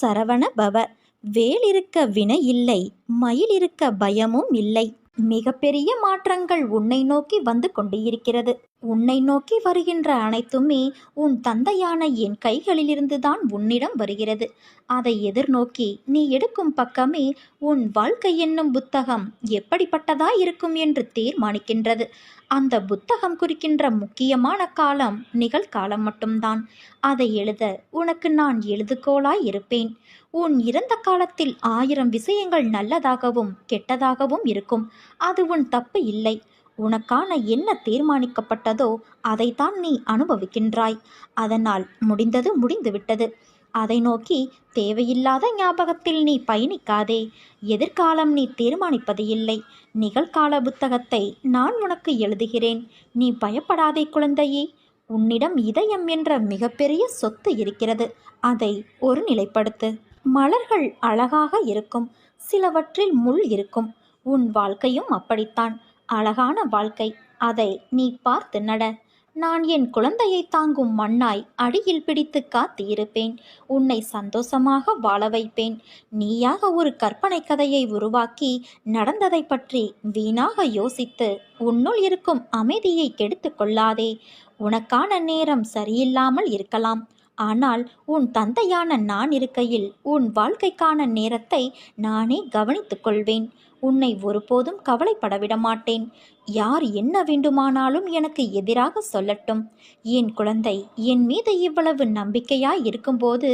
சரவண பவ. வேல் இருக்க வினை இல்லை மயில் இருக்க பயமும் இல்லை. மிகப்பெரிய மாற்றங்கள் உன்னை நோக்கி வந்து கொண்டிருக்கிறது. உன்னை நோக்கி வருகின்ற அனைத்துமே உன் தந்தையான என் கைகளிலிருந்து தான் உன்னிடம் வருகிறது. அதை எதிர்நோக்கி நீ எடுக்கும் பக்கமே உன் வாழ்க்கை என்னும் புத்தகம் எப்படிப்பட்டதா இருக்கும் என்று தீர்மானிக்கின்றது. அந்த புத்தகம் குறிக்கின்ற முக்கியமான காலம் நிகழ்காலம் மட்டும்தான். அதை எழுத உனக்கு நான் எழுதுகோளாய் இருப்பேன். உன் இறந்த காலத்தில் ஆயிரம் விஷயங்கள் நல்லதாகவும் கெட்டதாகவும் இருக்கும். அது உன் தப்பு இல்லை. உனக்கான என்ன தீர்மானிக்கப்பட்டதோ அதைத்தான் நீ அனுபவிக்கின்றாய். அதனால் முடிந்தது முடிந்துவிட்டது. அதை நோக்கி தேவையில்லாத ஞாபகத்தில் நீ பயணிக்காதே. எதிர்காலம் நீ தீர்மானிப்பது இல்லை. நிகழ்கால புத்தகத்தை நான் உனக்கு எழுதுகிறேன். நீ பயப்படாதே குழந்தையே. உன்னிடம் இதயம் என்ற மிகப்பெரிய சொத்து இருக்கிறது. அதை ஒரு நிலைப்படுத்து. மலர்கள் அழகாக இருக்கும். சிலவற்றில் முள் இருக்கும். உன் வாழ்க்கையும் அப்படித்தான். அழகான வாழ்க்கை. அதை நீ பார்த்து நட. நான் என் குழந்தையை தாங்கும் மண்ணாய் அடியில் பிடித்து காத்திருப்பேன் உன்னை சந்தோஷமாக வாழ வைப்பேன். நீயாக ஒரு கற்பனை கதையை உருவாக்கி நடந்ததை பற்றி வீணாக யோசித்து உன்னுள் இருக்கும் அமைதியை கெடுத்து கொள்ளாதே. உனக்கான நேரம் சரியில்லாமல் இருக்கலாம். ஆனால் உன் தந்தையான நான் இருக்கையில் உன் வாழ்க்கைக்கான நேரத்தை நானே கவனித்துக் கொள்வேன். உன்னை ஒருபோதும் கவலைப்பட விடமாட்டேன் யார் என்ன வேண்டுமானாலும் எனக்கு எதிராக சொல்லட்டும். என் குழந்தை என் மீது இவ்வளவு நம்பிக்கையாய் இருக்கும்போது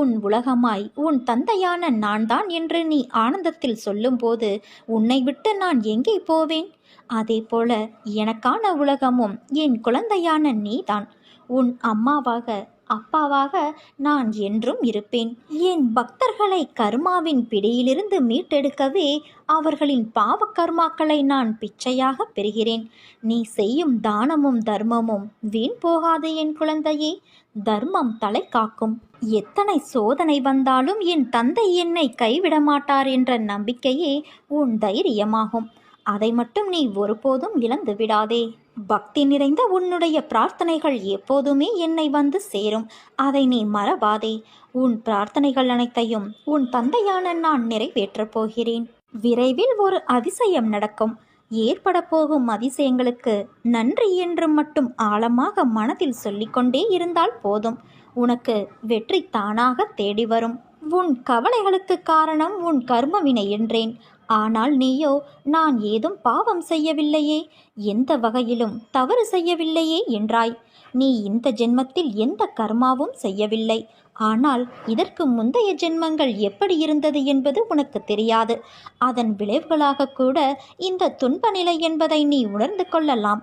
உன் உலகமாய் உன் தந்தையான நான் தான் என்று நீ ஆனந்தத்தில் சொல்லும்போது உன்னை விட்டு நான் எங்கே போவேன்? அதே போல எனக்கான உலகமும் என் குழந்தையான நீதான். உன் அம்மாவாக அப்பாவாக நான் என்றும் இருப்பேன். என் பக்தர்களை கர்மாவின் பிடியிலிருந்து மீட்டெடுக்கவே அவர்களின் பாவ கர்மாக்களை நான் பிச்சையாக பெறுகிறேன். நீ செய்யும் தானமும் தர்மமும் வீண் போகாது என் குழந்தையே. தர்மம் தலை காக்கும். எத்தனை சோதனை வந்தாலும் என் தந்தை என்னை கைவிட மாட்டார் என்ற நம்பிக்கையே உன் தைரியமாகும். அதை மட்டும் நீ ஒருபோதும் இழந்து விடாதே பக்தி நிறைந்த உன்னுடைய பிரார்த்தனைகள் எப்போதுமே என்னை வந்து சேரும். அதை நீ மறவாதே. உன் பிரார்த்தனைகள் அனைத்தையும் உன் தந்தையான நான் நிறைவேற்றப் போகிறேன். விரைவில் ஒரு அதிசயம் நடக்கும். ஏற்பட போகும் அதிசயங்களுக்கு நன்றி என்று மட்டும் ஆழமாக மனதில் சொல்லிக்கொண்டே இருந்தால் போதும். உனக்கு வெற்றி தானாக தேடி வரும். உன் கவலைகளுக்கு காரணம் உன் கர்மவினை என்றேன். ஆனால் நீயோ நான் ஏதும் பாவம் செய்யவில்லையே. எந்த வகையிலும் தவறு செய்யவில்லையே என்றாய். நீ இந்த ஜென்மத்தில் எந்த கர்மாவும் செய்யவில்லை. ஆனால் இதற்கு முந்தைய ஜென்மங்கள் எப்படி இருந்தது என்பது உனக்கு தெரியாது. அதன் விளைவுகளாக கூட இந்த துன்ப நிலை என்பதை நீ உணர்ந்து கொள்ளலாம்.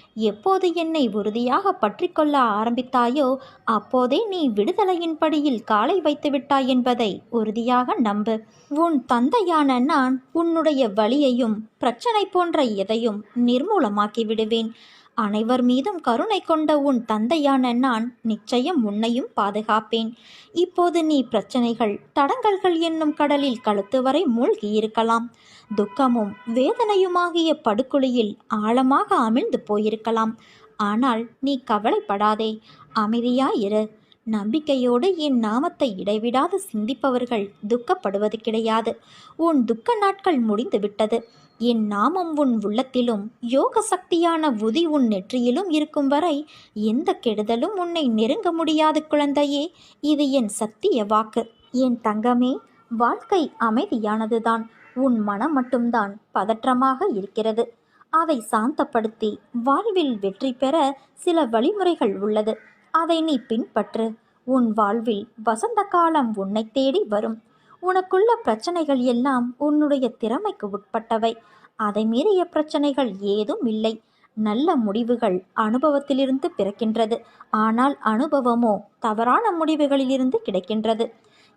எப்போது என்னை உறுதியாக பற்றி கொள்ள ஆரம்பித்தாயோ அப்போதே நீ விடுதலையின் படியில் காலை வைத்து விட்டாய் என்பதை உறுதியாக நம்பு. உன் தந்தையான நான் உன்னுடைய வழியையும் பிரச்சனை போன்ற எதையும் நிர்மூலமாக்கி விடுவேன். அனைவர் மீதும் கருணை கொண்ட உன் தந்தையான நான் நிச்சயம் உன்னையும் பாதுகாப்பேன். இப்போது நீ பிரச்சனைகள் தடங்கல்கள் என்னும் கடலில் கழுத்து வரை மூழ்கியிருக்கலாம். துக்கமும் வேதனையுமாகிய படுகொலியில் ஆழமாக அமிழ்ந்து போயிருக்கலாம். ஆனால் நீ கவலைப்படாதே. அமைதியாயிரு. நம்பிக்கையோடு என் நாமத்தை இடைவிடாது சிந்திப்பவர்கள் துக்கப்படுவது கிடையாது. உன் துக்க நாட்கள் முடிந்துவிட்டது. என் நாமம் உன் உள்ளத்திலும் யோக சக்தியான உதி உன் நெற்றியிலும் இருக்கும் வரை எந்த கெடுதலும் உன்னை நெருங்க முடியாது குழந்தையே. இது என் சத்திய வாக்கு. என் தங்கமே வாழ்க்கை அமைதியானதுதான். உன் மனம் மட்டும்தான் பதற்றமாக இருக்கிறது. அதை சாந்தப்படுத்தி வாழ்வில் வெற்றி பெற சில வழிமுறைகள் உள்ளது. அதை நீ பின்பற்று. உன் வாழ்வில் வசந்த காலம் உன்னை தேடி வரும். உனக்குள்ள பிரச்சனைகள் எல்லாம் உன்னுடைய திறமைக்கு உட்பட்டவை. அதை மீறிய பிரச்சனைகள் ஏதும் இல்லை. நல்ல முடிவுகள் அனுபவத்திலிருந்து பிறக்கின்றது. ஆனால் அனுபவமோ தவறான முடிவுகளிலிருந்து கிடைக்கின்றது.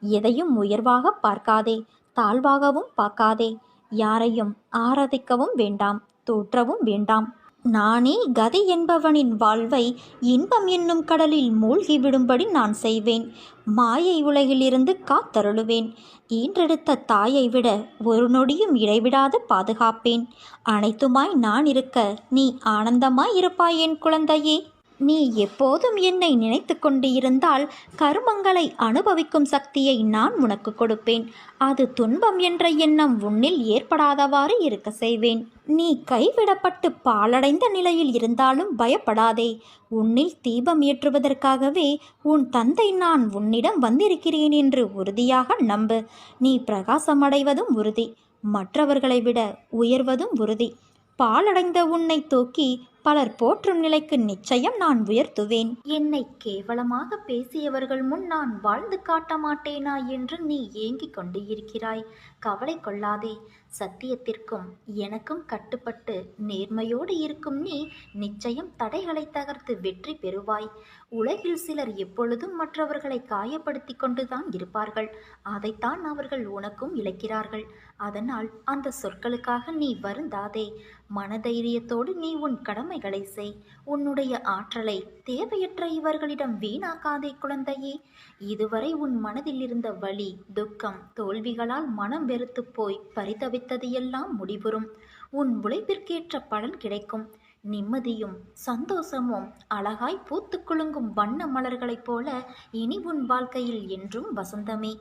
எதையும் உயர்வாக பார்க்காதே தாழ்வாகவும் பார்க்காதே. யாரையும் ஆராதிக்கவும் வேண்டாம் தோற்றவும் வேண்டாம். நானே கதி என்பவனின் வாழ்வை இன்பம் என்னும் கடலில் மூழ்கி விடும்படி நான் செய்வேன். மாயை உலகிலிருந்து காத்தருளுவேன். ஈன்றெடுத்த தாயை விட ஒரு நொடியும் இடைவிடாது பாதுகாப்பேன். அனைத்துமாய் நான் இருக்க நீ ஆனந்தமாய் இருப்பாய் என் குழந்தையே. நீ எப்போதும் என்னை நினைத்து கொண்டிருந்தால் கருமங்களை அனுபவிக்கும் சக்தியை நான் உனக்கு கொடுப்பேன். அது துன்பம் என்ற எண்ணம் உன்னில் ஏற்படாதவாறு இருக்க செய்வேன். நீ கைவிடப்பட்டு பாலடைந்த நிலையில் இருந்தாலும் பயப்படாதே. உன்னில் தீபம் ஏற்றுவதற்காகவே உன் தந்தை நான் உன்னிடம் வந்திருக்கிறேன் என்று உறுதியாக நம்பு. நீ பிரகாசமடைவதும் உறுதி. மற்றவர்களை விட உயர்வதும் உறுதி. பாலடைந்த உன்னை தூக்கி பலர் போற்றும் நிலைக்கு நிச்சயம் நான் உயர்த்துவேன். என்னை கேவலமாக பேசியவர்கள் முன் நான் வாழ்ந்து காட்ட மாட்டேனா என்று நீ ஏங்கிக் கொண்டு இருக்கிறாய் கவலை கொள்ளாதே. சத்தியத்திற்கும் எனக்கும் கட்டுப்பட்டு நேர்மையோடு இருக்கும் நீ நிச்சயம் தடைகளை தகர்த்து வெற்றி பெறுவாய். உலகில் சிலர் எப்பொழுதும் மற்றவர்களை காயப்படுத்தி கொண்டுதான் இருப்பார்கள். அதைத்தான் அவர்கள் உனக்கும் இழைக்கிறார்கள். அதனால் அந்த சொற்களுக்காக நீ வருந்தாதே. மனதைரியத்தோடு நீ உன் கடமைகளை செய். உன்னுடைய ஆற்றலை தேவையற்ற இவர்களிடம் வீணாக்காதே குழந்தையே. இதுவரை உன் மனதில் இருந்த வலி துக்கம் தோல்விகளால் மனம் வெறுத்து போய் பரிதவித்தது எல்லாம் முடிவுறும். உன் உழைப்பிற்கேற்ற பலன் கிடைக்கும். நிம்மதியும் சந்தோஷமும் அழகாய் பூத்து குலுங்கும் வண்ண மலர்களைப் போல இனி உன் வாழ்க்கையில் என்றும் வசந்தமே.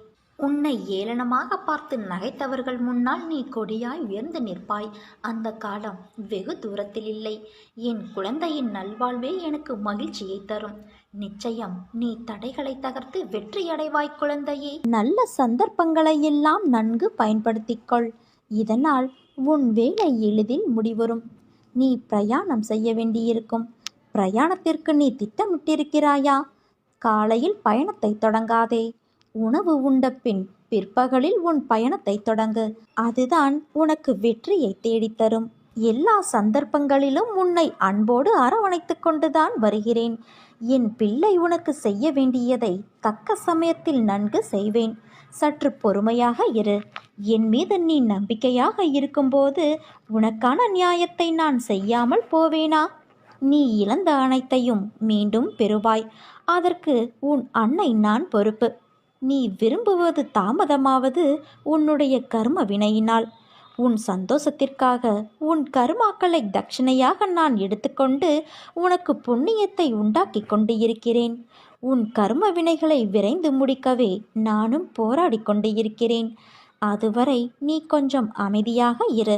உன்னை ஏளனமாக பார்த்து நகைத்தவர்கள் முன்னால் நீ கொடியாய் உயர்ந்து நிற்பாய். அந்த காலம் வெகு தூரத்தில் இல்லை. என் குழந்தையின் நல்வாழ்வே எனக்கு மகிழ்ச்சியை தரும். நிச்சயம் நீ தடைகளை தகர்த்து வெற்றியடைவாய் குழந்தையே. நல்ல சந்தர்ப்பங்களை எல்லாம் நன்கு பயன்படுத்திக்கொள் இதனால் உன் வேலை எளிதில் முடிவரும் நீ பிரயாணம் செய்ய வேண்டியிருக்கும். பிரயாணத்திற்கு நீ திட்டமிட்டிருக்கிறாயா? காலையில் பயணத்தை தொடங்காதே. உணவு உண்ட பின் பிற்பகலில் உன் பயணத்தை தொடங்கு. அதுதான் உனக்கு வெற்றியை தேடித்தரும் எல்லா சந்தர்ப்பங்களிலும் உன்னை அன்போடு அரவணைத்து கொண்டுதான் வருகிறேன். என் பிள்ளை உனக்கு செய்ய வேண்டியதை தக்க சமயத்தில் நன்கு செய்வேன். சற்று பொறுமையாக இரு. என் மீது நீ நம்பிக்கையாக இருக்கும்போது உனக்கான நியாயத்தை நான் செய்யாமல் போவேனா? நீ இழந்த அனைத்தையும் மீண்டும் பெறுவாய். அதற்கு உன் அன்னை நான் பொறுப்பு. நீ விரும்புவது தாமதமாவது உன்னுடைய கர்ம வினையினால். உன் சந்தோஷத்திற்காக உன் கருமாக்களை தட்சிணையாக நான் எடுத்துக்கொண்டு உனக்கு புண்ணியத்தை உண்டாக்கி கொண்டு இருக்கிறேன். உன் கர்ம வினைகளை விரைந்து முடிக்கவே நானும் போராடி கொண்டு இருக்கிறேன். அதுவரை நீ கொஞ்சம் அமைதியாக இரு.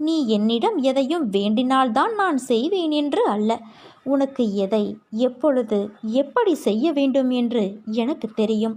நீ என்னிடம் எதையும் வேண்டினால்தான் நான் செய்வேன் என்று அல்ல. உனக்கு எதை எப்பொழுது எப்படி செய்ய வேண்டும் என்று எனக்கு தெரியும்.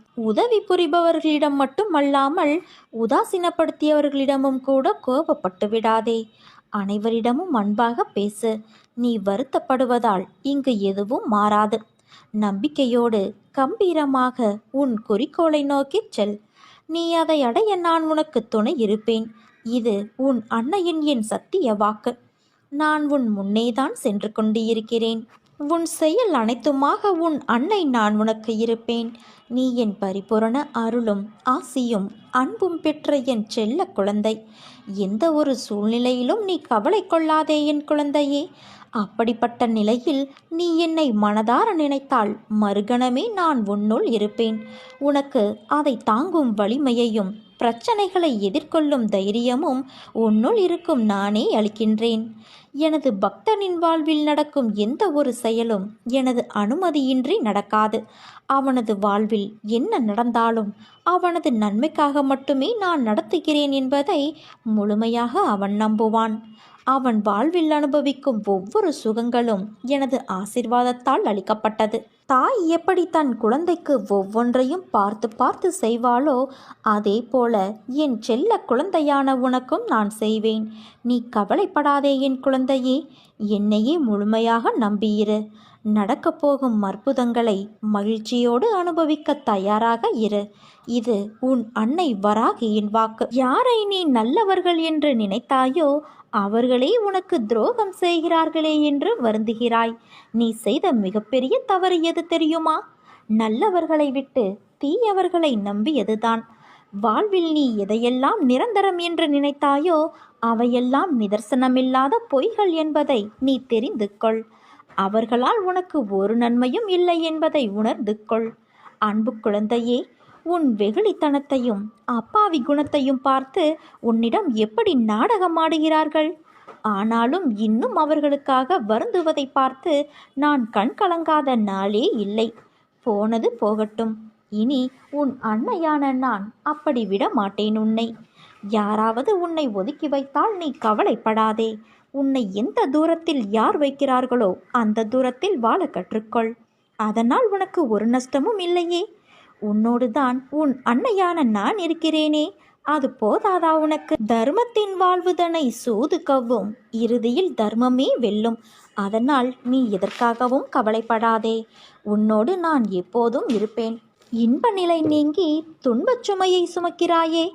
உதவி புரிபவர்களிடம் மட்டும் அல்லாமல் உதாசீனப்படுத்தியவர்களிடமும் கூட கோபப்பட்டு விடாதே. அனைவரிடமும் அன்பாக பேசு. நீ வருத்தப்படுவதால் இங்கு எதுவும் மாறாது. நம்பிக்கையோடு கம்பீரமாக உன் குறிக்கோளை நோக்கிச் செல். நீ அதை அடைய நான் உனக்கு துணை இருப்பேன். இது உன் அன்னையின் என் சத்திய வாக்கு. நான் உன் முன்னேதான் சென்று கொண்டு இருக்கிறேன் உன் செயல் அனைத்துமாக உன் அன்னை நான் உனக்கு இருப்பேன். நீ என் பரிபூரண அருளும் ஆசியும் அன்பும் பெற்ற என் செல்ல குழந்தை. எந்த ஒரு சூழ்நிலையிலும் நீ கவலை கொள்ளாதே என் குழந்தையே. அப்படிப்பட்ட நிலையில் நீ என்னை மனதார நினைத்தால் மறுகணமே நான் உன்னுள் இருப்பேன். உனக்கு அதை தாங்கும் வலிமையையும் பிரச்சனைகளை எதிர்கொள்ளும் தைரியமும் உன்னுள் இருக்கும் நானே அளிக்கின்றேன். எனது பக்தனின் வாழ்வில் நடக்கும் எந்த ஒரு செயலும் எனது அனுமதியின்றி நடக்காது. அவனது வாழ்வில் என்ன நடந்தாலும் அவனது நன்மைக்காக மட்டுமே நான் நடத்துகிறேன் என்பதை முழுமையாக அவன் நம்புவான். அவன் வாழ்வில் அனுபவிக்கும் ஒவ்வொரு சுகங்களும் எனது ஆசிர்வாதத்தால் அளிக்கப்பட்டது. தாய் எப்படி தன் குழந்தைக்கு ஒவ்வொன்றையும் பார்த்து பார்த்து செய்வாளோ அதே போல என் செல்ல குழந்தையான உனக்கும் நான் செய்வேன். நீ கவலைப்படாதே என் குழந்தையே என்னையே முழுமையாக நம்பியிரு. நடக்கப் போகும் அற்புதங்களை மகிழ்ச்சியோடு அனுபவிக்க தயாராக இரு. இது உன் அன்னை வராகியின் வாக்கு. யாரை நீ நல்லவர்கள் என்று நினைத்தாயோ அவர்களே உனக்கு துரோகம் செய்கிறார்களே என்று வருந்துகிறாய். நீ செய்த மிகப்பெரிய தவறு எது தெரியுமா? நல்லவர்களை விட்டு தீயவர்களை நம்பியதுதான். வாழ்வில் நீ எதையெல்லாம் நிரந்தரம் என்று நினைத்தாயோ அவையெல்லாம் நிதர்சனமில்லாத பொய்கள் என்பதை நீ தெரிந்து கொள். அவர்களால் உனக்கு ஒரு நன்மையும் இல்லை என்பதை உணர்ந்து கொள். அன்பு குழந்தையே உன் வெகுளித்தனத்தையும் அப்பாவி குணத்தையும் பார்த்து உன்னிடம் எப்படி நாடகமாடுகிறார்கள்? ஆனாலும் இன்னும் அவர்களுக்காக வருந்துவதை பார்த்து நான் கண் கலங்காத நாளே இல்லை. போனது போகட்டும். இனி உன் அன்னையான நான் அப்படி விட மாட்டேன் உன்னை. யாராவது உன்னை ஒதுக்கி வைத்தால் நீ கவலைப்படாதே. உன்னை எந்த தூரத்தில் யார் வைக்கிறார்களோ அந்த தூரத்தில் வாழ கற்றுக்கொள். அதனால் உனக்கு ஒரு நஷ்டமும் இல்லையே. உன்னோடு தான் உன் அன்னையான நான் இருக்கிறேனே. அது போதாதா உனக்கு? தர்மத்தின் வாழ்வுதனை சூது கவ்வும் இறுதியில் தர்மமே வெல்லும். அதனால் நீ எதற்காகவும் கவலைப்படாதே. உன்னோடு நான் எப்போதும் இருப்பேன். இன்ப நிலை நீங்கி துன்பச் சுமையை சுமக்கிறாயே.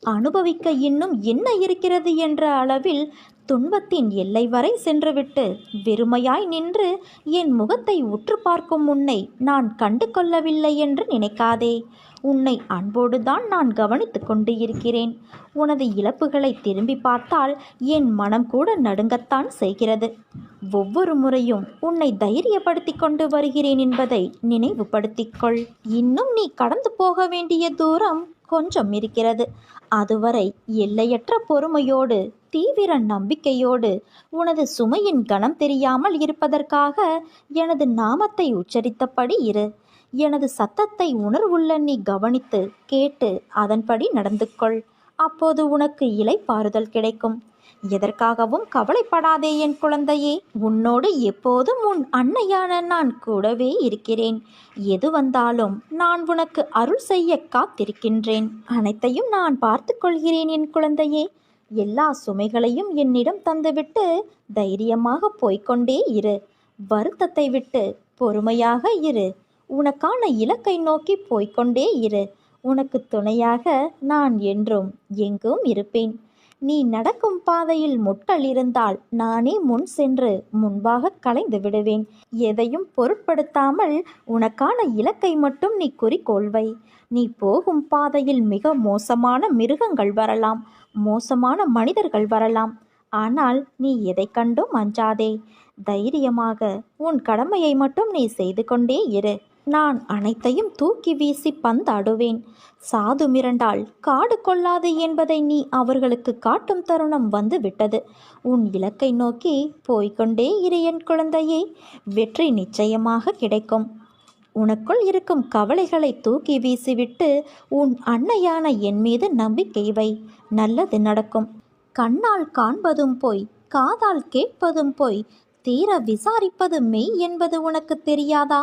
அனுபவிக்க இன்னும் என்ன இருக்கிறது என்ற அளவில் துன்பத்தின் எல்லை வரை சென்றுவிட்டு வெறுமையாய் நின்று என் முகத்தை உற்று பார்க்கும் உன்னை நான் கண்டு கொள்ளவில்லை என்று நினைக்காதே. உன்னை அன்போடுதான் நான் கவனித்து கொண்டு இருக்கிறேன். உனது இழப்புகளை திரும்பி பார்த்தால் என் மனம் கூட நடுங்கத்தான் செய்கிறது. ஒவ்வொரு முறையும் உன்னை தைரியப்படுத்தி கொண்டு வருகிறேன் என்பதை நினைவுபடுத்திக்கொள். இன்னும் நீ கடந்து போக வேண்டிய தூரம் கொஞ்சம் இருக்கிறது. அதுவரை எல்லையற்ற பொறுமையோடு தீவிர நம்பிக்கையோடு உனது சுமையின் கணம் தெரியாமல் இருப்பதற்காக எனது நாமத்தை உச்சரித்தபடி இரு. எனது சத்தத்தை உணர்வுள்ள நீ கவனித்து கேட்டு அதன்படி நடந்து கொள் அப்போது உனக்கு இலை பாறுதல் கிடைக்கும். எதற்காகவும் கவலைப்படாதே என் குழந்தையே. உன்னோடு எப்போதும் உன் அன்னையான நான் கூடவே இருக்கிறேன். எது வந்தாலும் நான் உனக்கு அருள் செய்ய காத்திருக்கின்றேன். அனைத்தையும் நான் பார்த்து கொள்கிறேன் என் குழந்தையே. எல்லா சுமைகளையும் என்னிடம் தந்துவிட்டு தைரியமாக போய்க்கொண்டே இரு. வருத்தத்தை விட்டு பொறுமையாக இரு. உனக்கான இலக்கை நோக்கி போய்க்கொண்டே இரு. உனக்கு துணையாக நான் என்றும் எங்கும் இருப்பேன். நீ நடக்கும் பாதையில் முட்கள் இருந்தால் நானே முன் சென்று முன்பாக கலைந்து விடுவேன். எதையும் பொருட்படுத்தாமல் உனக்கான இலக்கை மட்டும் நீ குறிக்கோள்வை. நீ போகும் பாதையில் மிக மோசமான மிருகங்கள் வரலாம் மோசமான மனிதர்கள் வரலாம். ஆனால் நீ எதை கண்டும் அஞ்சாதே. தைரியமாக உன் கடமையை மட்டும் நீ செய்து கொண்டே இரு. நான் அனைத்தையும் தூக்கி வீசி பந்தாடுவேன். சாது மிரண்டால் காடு கொள்ளாது என்பதை நீ அவர்களுக்கு காட்டும் தருணம் வந்து விட்டது. உன் இலக்கை நோக்கி போய்கொண்டே இரு என் குழந்தையே வெற்றி நிச்சயமாக கிடைக்கும். உனக்குள் இருக்கும் கவலைகளை தூக்கி வீசிவிட்டு உன் அன்னையான என் மீது நம்பிக்கை வை. நல்லது நடக்கும். கண்ணால் காண்பதும் போய் காதால் கேட்பதும் போய் தீர விசாரிப்பது மெய் என்பது உனக்கு தெரியாதா?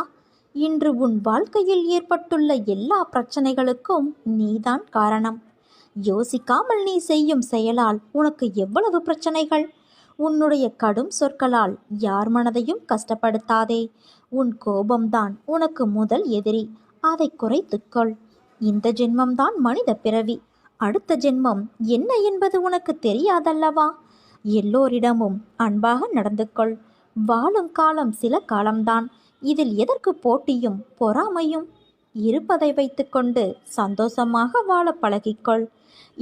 இன்று உன் வாழ்க்கையில் ஏற்பட்டுள்ள எல்லா பிரச்சனைகளுக்கும் நீதான் காரணம். யோசிக்காமல் நீ செய்யும் செயலால் உனக்கு எவ்வளவு பிரச்சனைகள்? உன்னுடைய கடும் சொற்களால் யார் மனதையும் கஷ்டப்படுத்தாதே. உன் கோபம்தான் உனக்கு முதல் எதிரி. அதை குறைத்துக்கொள் இந்த ஜென்மம்தான் மனித பிறவி. அடுத்த ஜென்மம் என்ன என்பது உனக்கு தெரியாதல்லவா? எல்லோரிடமும் அன்பாக நடந்து கொள். வாழும் காலம் சில காலம்தான். இதில் எதற்கு போட்டியும் பொறாமையும்? இருப்பதை வைத்துக்கொண்டு சந்தோஷமாக வாழ பழகிக்கொள்.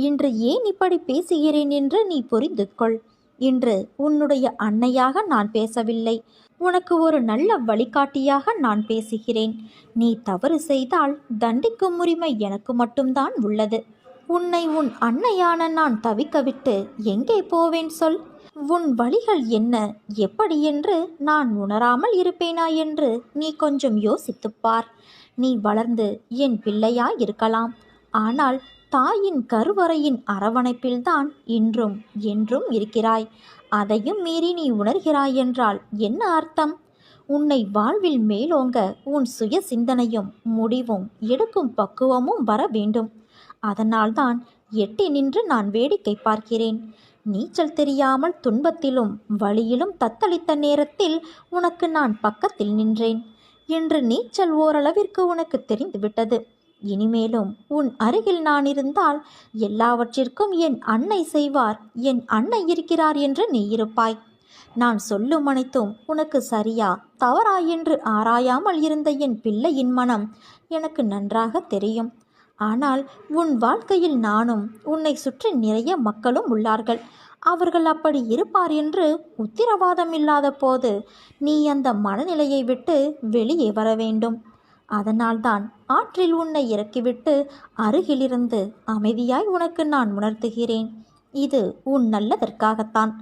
இன்று ஏன் இப்படி பேசுகிறேன் என்று நீ புரிந்து கொள் இன்று உன்னுடைய அன்னையாக நான் பேசவில்லை. உனக்கு ஒரு நல்ல வழிகாட்டியாக நான் பேசுகிறேன். நீ தவறு செய்தால் தண்டிக்கும் உரிமை எனக்கு மட்டும்தான் உள்ளது. உன்னை உன் அன்னையான நான் தவிக்கவிட்டு எங்கே போவேன் சொல். உன் வழிகள் என்ன? எப்படி என்று நான் உணராமல் இருப்பேனா என்று நீ கொஞ்சம் யோசித்துப் பார். நீ வளர்ந்து என் பிள்ளையாய் இருக்கலாம் ஆனால் தாயின் கருவறையின் அரவணைப்பில்தான் இன்றும் என்றும் இருக்கிறாய். அதையும் மீறி நீ உணர்கிறாய் என்றால் என்ன அர்த்தம்? உன்னை வாழ்வில் மேலோங்க உன் சுய சிந்தனையும் முடிவும் எடுக்கும் பக்குவமும் வர வேண்டும். அதனால்தான் எட்டி நின்று நான் வேடிக்கை பார்க்கிறேன். நீச்சல் தெரியாமல் துன்பத்திலும் வழியிலும் தத்தளித்த நேரத்தில் உனக்கு நான் பக்கத்தில் நின்றேன். என்று நீச்சல் ஓரளவிற்கு உனக்கு தெரிந்துவிட்டது. இனிமேலும் உன் அருகில் நான் இருந்தால் எல்லாவற்றிற்கும் என் அன்னை செய்வார் என் அன்னை இருக்கிறார் என்று நீ இருப்பாய். நான் சொல்லும் அனைத்தும் உனக்கு சரியா தவறா என்று ஆராயாமல் இருந்த என் பிள்ளையின் மனம் எனக்கு நன்றாக தெரியும். ஆனால் உன் வாழ்க்கையில் நானும் உன்னை சுற்றி நிறைய மக்களும் உள்ளார்கள். அவர்கள் அப்படி இருப்பார் என்று உத்திரவாதம் இல்லாத போது நீ அந்த மனநிலையை விட்டு வெளியே வர வேண்டும். அதனால்தான் ஆற்றில் உன்னை இறக்கிவிட்டு அருகிலிருந்து அமைதியாய் உனக்கு நான் உணர்த்துகிறேன். இது உன் நல்லதற்காகத்தான்.